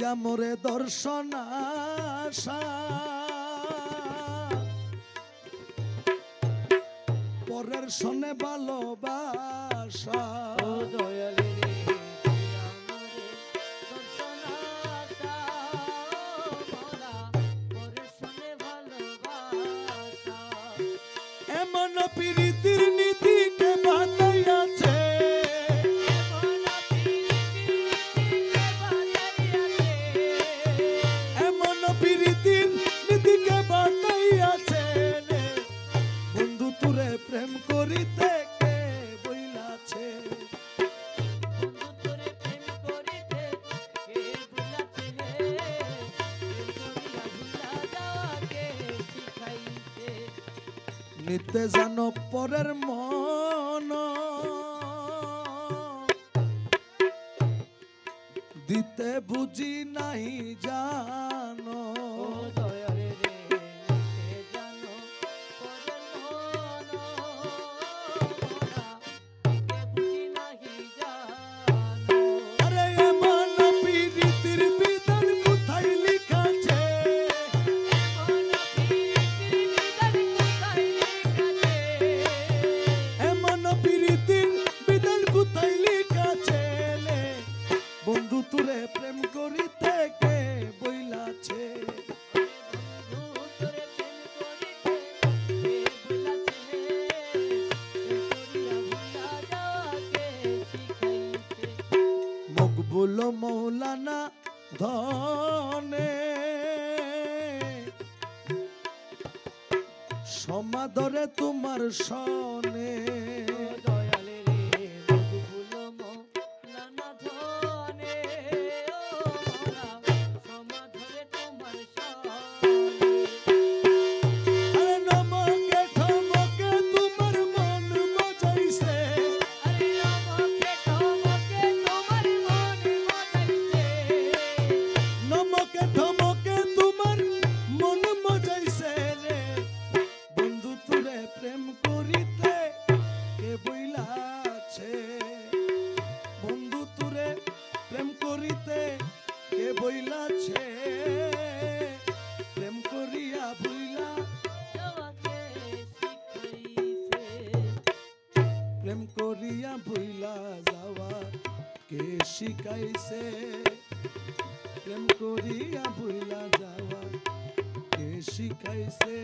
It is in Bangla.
দিয়া মোরে দর্শন আশা পরের সনে ভালোবাসা। ও দয়ালে নিতে জানো পরের মন। দিতে বুঝি নাই জানো। মকবুল মৌলানা ধনে। সমাদরে তোমার সনে। প্রেম করিতে কে বইলাছে বন্ধু তুরে প্রেম করিতে কে বইলাছে প্রেম করিয়া বইলা প্রেম করিয়া ভুইলা যাওয়া কে শিখাইছে? প্রেম করিয়া ভুইলা যাওয়া কে শিখাইছে?